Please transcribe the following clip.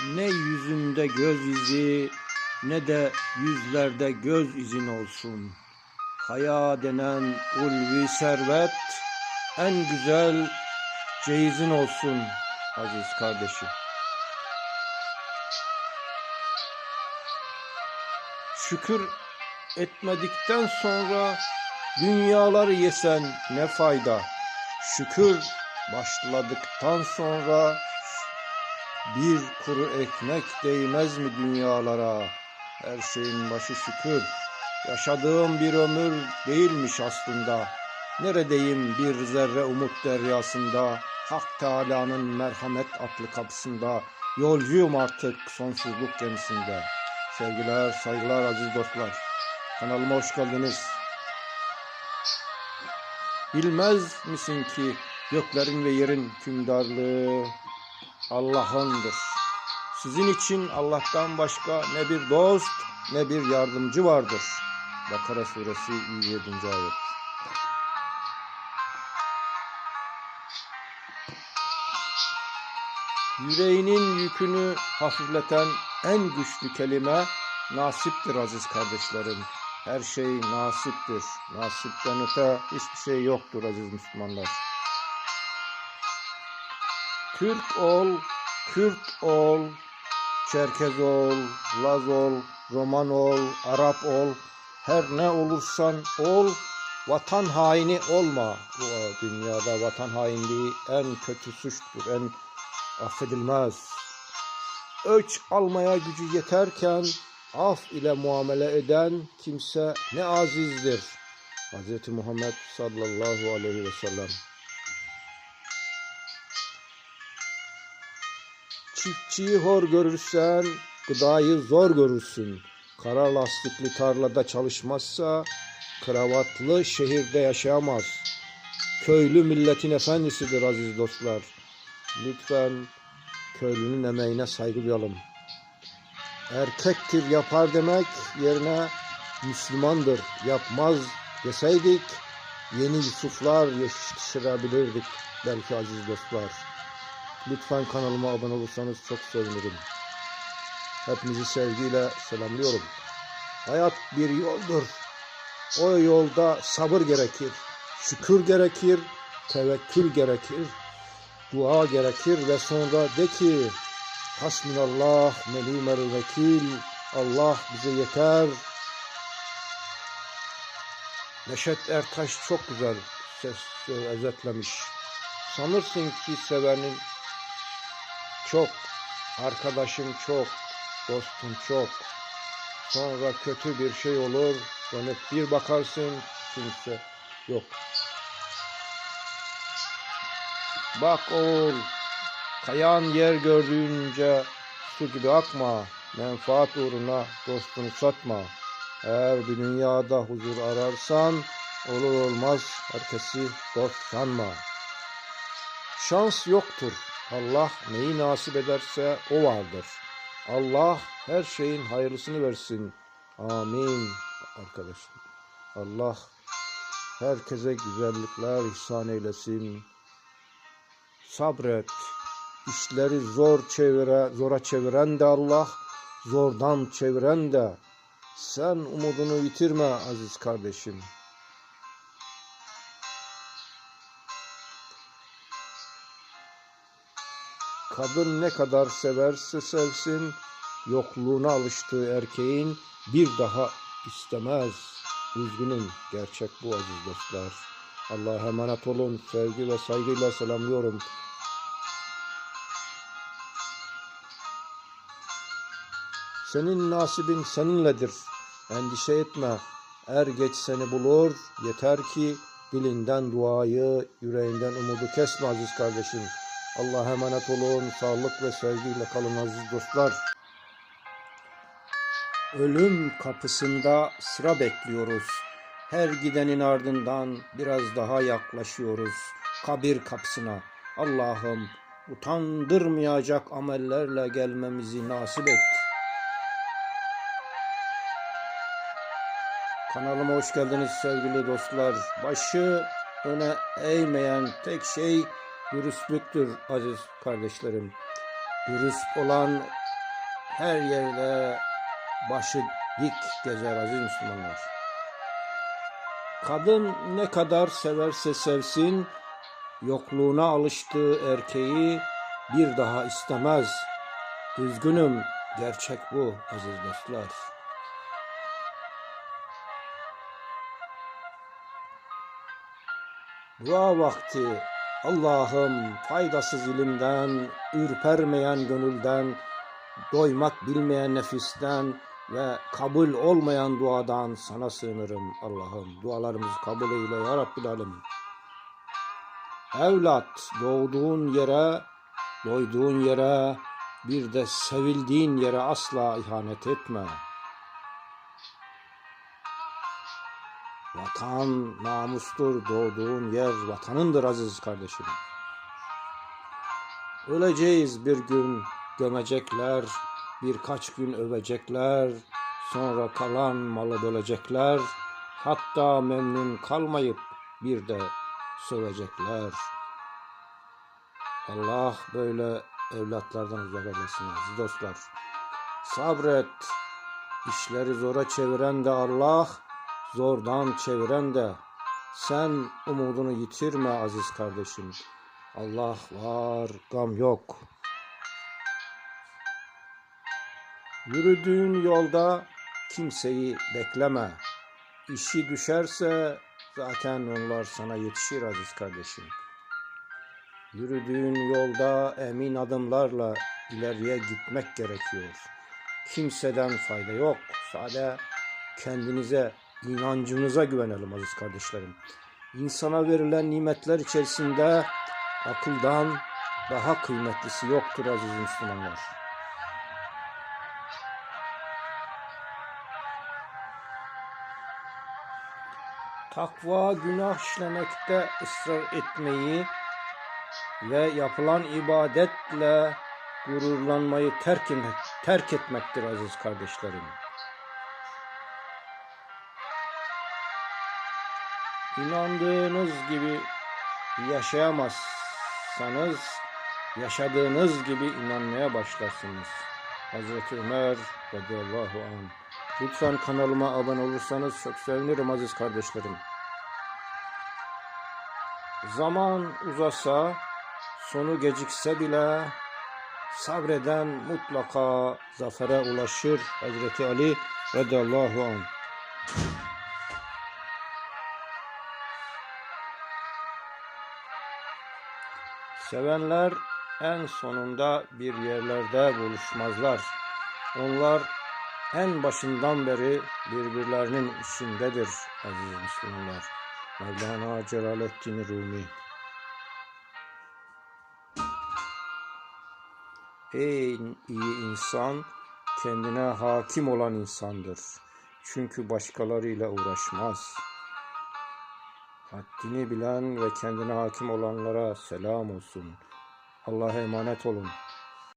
Ne yüzünde göz izi ne de yüzlerde göz izin olsun. Haya denen ulvi servet en güzel ceyizin olsun aziz kardeşim. Şükür etmedikten sonra dünyaları yesen ne fayda? Şükür başladıktan sonra bir kuru ekmek değmez mi dünyalara? Her şeyin başı şükür. Yaşadığım bir ömür değilmiş aslında. Neredeyim bir zerre umut deryasında. Hak Teala'nın merhamet atlı kapısında. Yolcuyum artık sonsuzluk gemisinde. Sevgiler, saygılar aziz dostlar. Kanalıma hoş geldiniz. Bilmez misin ki göklerin ve yerin hükümdarlığı Allah'ındır. Sizin için Allah'tan başka ne bir dost ne bir yardımcı vardır. Bakara suresi 107. ayet. Yüreğinin yükünü hafifleten en güçlü kelime nasiptir aziz kardeşlerim. Her şey nasiptir. Nasipten öte hiçbir şey yoktur aziz Müslümanlar. Türk ol, Kürt ol, Çerkez ol, Laz ol, Roman ol, Arap ol, her ne olursan ol, vatan haini olma. Bu dünyada vatan hainliği en kötü suçtur, en affedilmez. Ölç almaya gücü yeterken af ile muamele eden kimse ne azizdir. Hz. Muhammed sallallahu aleyhi ve sellem. Çiftçiyi hor görürsen gıdayı zor görürsün. Kara lastikli tarlada çalışmazsa kravatlı şehirde yaşayamaz. Köylü milletin efendisidir aziz dostlar. Lütfen köylünün emeğine saygı duyalım. Erkektir yapar demek yerine Müslümandır yapmaz deseydik yeni Yusuflar yetiştirebilirdik belki aziz dostlar. Lütfen kanalıma abone olursanız çok sevinirim. Hepinizi sevgiyle selamlıyorum. Hayat bir yoldur. O yolda sabır gerekir, şükür gerekir, tevekkül gerekir, dua gerekir ve sonra de ki Hasbunallah ve nimel vekil. Allah bize yeter. Neşet Ertaş çok güzel ses özetlemiş. Sanırsın ki sevenin çok, arkadaşım çok, dostum çok. Sonra kötü bir şey olur, dönüp bir bakarsın kimse yok. Bak oğul, kayan yer gördüğünce su gibi akma, menfaat uğruna dostunu satma. Eğer bir dünyada huzur ararsan, olur olmaz herkesi dost sanma. Şans yoktur. Allah neyi nasip ederse o vardır. Allah her şeyin hayırlısını versin. Amin arkadaşlar. Allah herkese güzellikler ihsan eylesin. Sabret. İşleri zor çevire, zora çeviren de Allah, zordan çeviren de. Sen umudunu yitirme aziz kardeşim. Kadın ne kadar severse sevsin, yokluğuna alıştığı erkeğin bir daha istemez. Üzgünüm, gerçek bu aziz dostlar. Allah'a emanet olun, sevgi ve saygıyla selamlıyorum. Senin nasibin seninledir. Endişe etme. Er geç seni bulur. Yeter ki dilinden duayı, yüreğinden umudu kesme aziz kardeşim. Allah'a emanet olun. Sağlık ve sevgiyle kalın aziz dostlar. Ölüm kapısında sıra bekliyoruz. Her gidenin ardından biraz daha yaklaşıyoruz. Kabir kapısına. Allah'ım utandırmayacak amellerle gelmemizi nasip et. Kanalıma hoş geldiniz sevgili dostlar. Başı öne eğmeyen tek şey dürüstlüktür aziz kardeşlerim. Dürüst olan her yerde başı dik gezer aziz Müslümanlar. Kadın ne kadar severse sevsin, yokluğuna alıştığı erkeği bir daha istemez. Üzgünüm, gerçek bu aziz dostlar. Dua vakti Allah'ım faydasız ilimden, ürpermeyen gönülden, doymak bilmeyen nefisten ve kabul olmayan duadan sana sığınırım Allah'ım. Dualarımızı kabul eyle ya Rabbil Alemin. Evlat doğduğun yere, doyduğun yere, bir de sevildiğin yere asla ihanet etme. Vatan namustur, doğduğun yer vatanındır aziz kardeşim. Öleceğiz bir gün, gömecekler, birkaç gün övecekler, sonra kalan malı bölecekler, hatta memnun kalmayıp bir de sövecekler. Allah böyle evlatlardan uzak eylesin aziz dostlar. Sabret, işleri zora çeviren de Allah, zordan çeviren de sen umudunu yitirme aziz kardeşim. Allah var, gam yok. Yürüdüğün yolda kimseyi bekleme. İşi düşerse zaten onlar sana yetişir aziz kardeşim. Yürüdüğün yolda emin adımlarla ileriye gitmek gerekiyor. Kimseden fayda yok. Sade kendinize, inancınıza güvenelim aziz kardeşlerim. İnsana verilen nimetler içerisinde akıldan daha kıymetlisi yoktur aziz Müslümanlar. Takva günah işlemekte ısrar etmeyi ve yapılan ibadetle gururlanmayı terk, terk etmektir aziz kardeşlerim. İnandığınız gibi yaşayamazsanız yaşadığınız gibi inanmaya başlarsınız. Hazreti Ömer radıyallahu anh. Lütfen kanalıma abone olursanız çok sevinirim aziz kardeşlerim. Zaman uzasa, sonu gecikse bile sabreden mutlaka zafere ulaşır Hazreti Ali radıyallahu anh. Sevenler en sonunda bir yerlerde buluşmazlar. Onlar en başından beri birbirlerinin içindedir aziz Müslümanlar. Mevlana Celaleddin Rumi. En iyi insan kendine hakim olan insandır. Çünkü başkalarıyla uğraşmaz. Haddini bilen ve kendine hakim olanlara selam olsun. Allah'a emanet olun.